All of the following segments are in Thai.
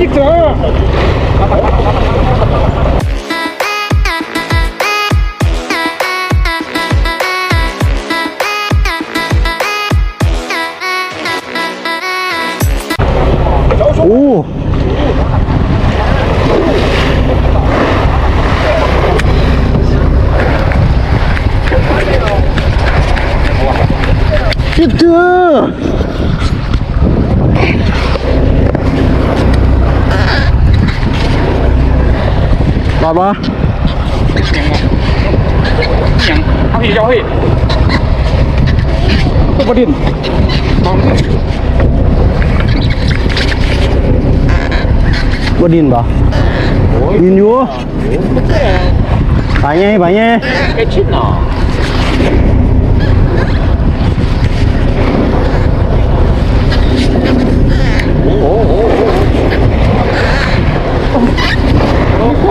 อี อบปะยังเอาพี่เจ้าพี่ตุ๊กดินมองบ่ดินปะดินอยู่ไปไงไปไงไอ้ชิ้นหนอ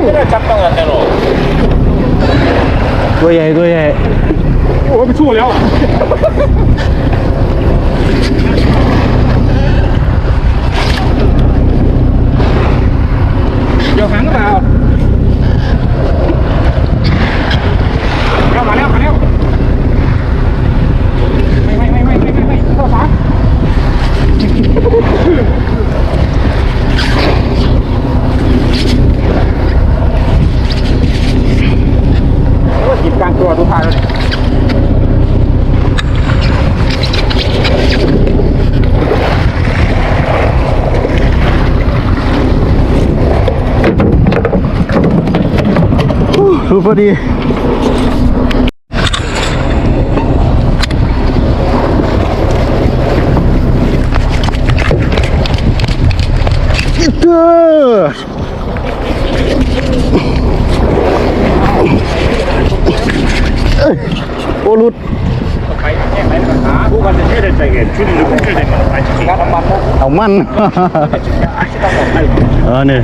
ไม่ได้จับต้องกันแต่หรอ ตัวใหญ่ตัวใหญ่ โอ้ไปสู้แล้วเดี๋ยวหางเปล่าเอามาแล้วมาแล้วไม่ไม่ไม่ไม่ไม่ไม่ไม่เข้าฟ้าโอ้ยกินกลางตัวทุกทางเลย รู้พอดีเจอเอ้ยโอ้หลุด ไปแค่ไหนปัญหาผู้กันจะช่วยได้ใจ เงินช่วยได้รู้ช่วยได้เงินไปจริงๆน้ำมันนะเอามัน เออเนี่ย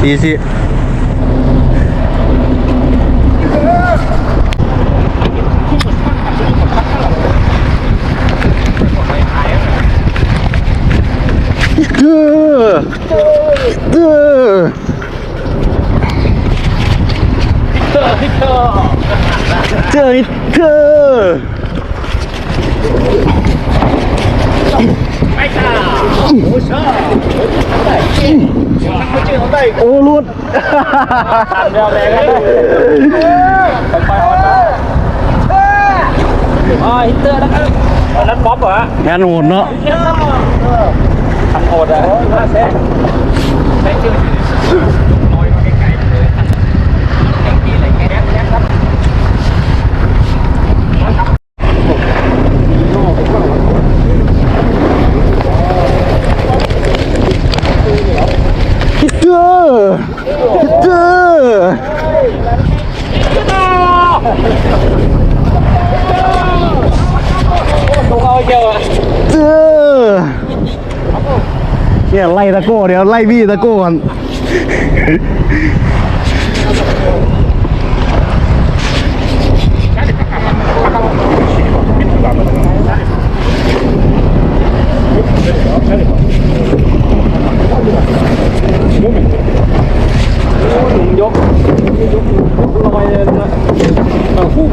嘻嘻。得得得。得得得。 โอ้ชอบไม่เจอได้โอ้รุดทันเดียวเลยไปไปออนได้อ๋อฮิตเตอร์นะครับนั้นบ๊อบเหรองานโหดเนาะทำโหดอะห้าแซ่ไม่เจอ เนี่ยไล่ตะโก้เดี๋ยวไล่บี้ตะโก้ก่อน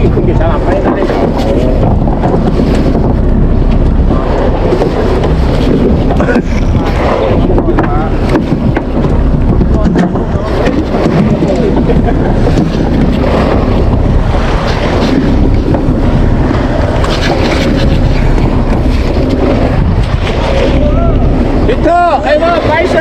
여기 근게 잘 안 팔린다. Ô, oh!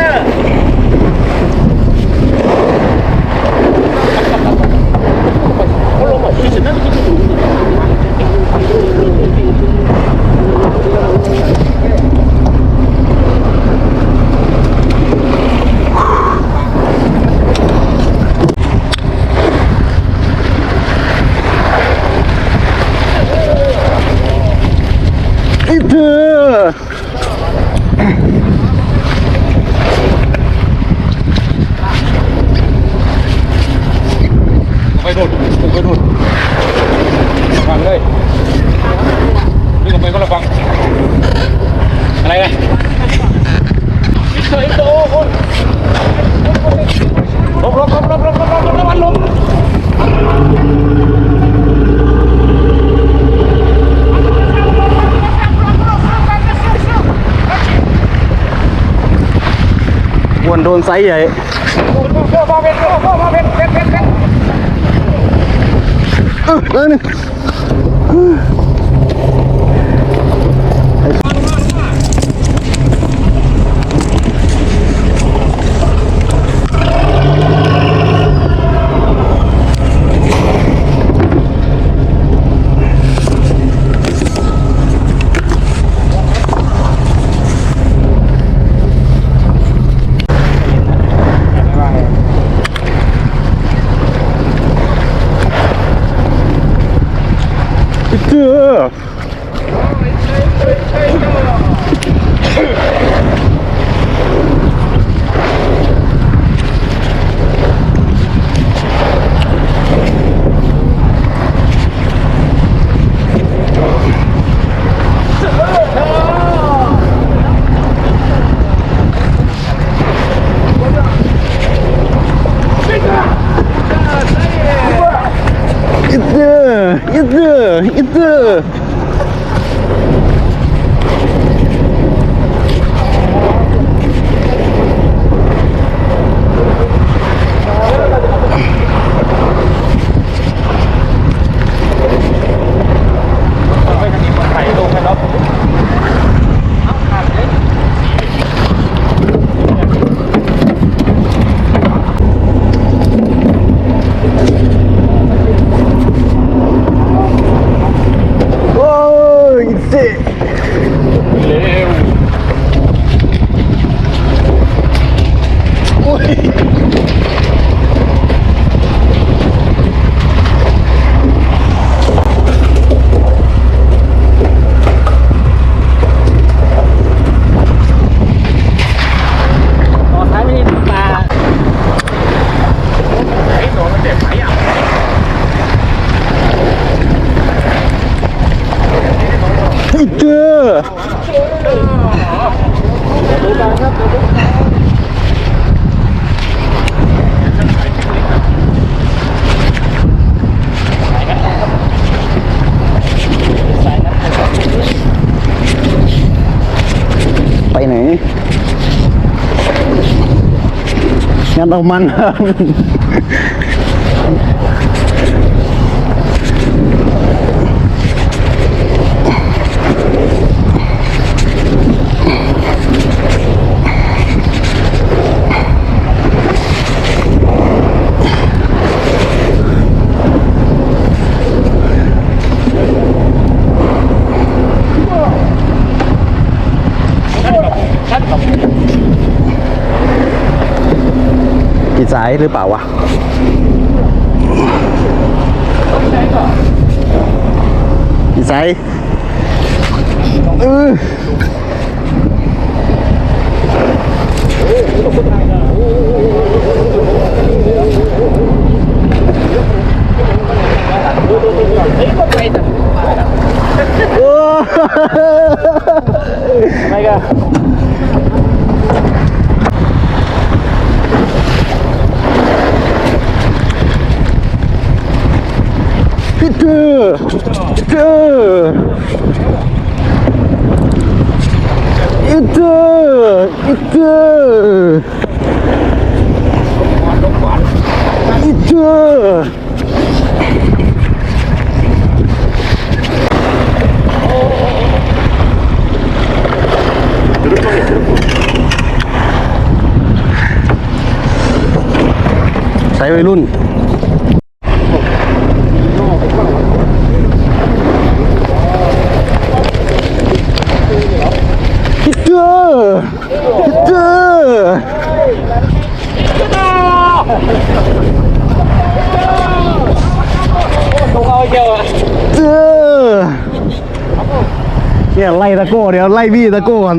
โดนไซส์ใหญ่เออแนึง 나이스 Ide. Apa ini? Nyata mana? ซ้ายหรือเปล่าวะอีซ้ายเออโอ้ ไม่กัน ตเตอร์ฮิตเตอร์ฮิตเตอร์ใช้วัยรุ่น ฮิต เจอตเตอร์ต้องเอาเยอะเจอเนี่ยไล่ตะโก้เดี๋ยวไล่บี้ตะโก้ก่อน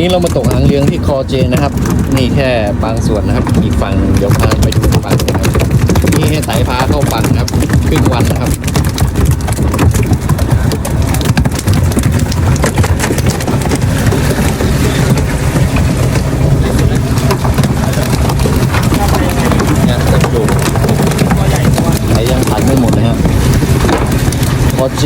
นี้เรามาตกหางเรืองที่คอเจนะครับ นี่แค่บางส่วนนะครับ อีกฝั่งเดี๋ยวพาไปดูฝั่งกันครับนี่ให้สายพาเข้าฝั่งครับครึ่งวันนะครับใครยังตัดไม่หมดนะฮะคอเจ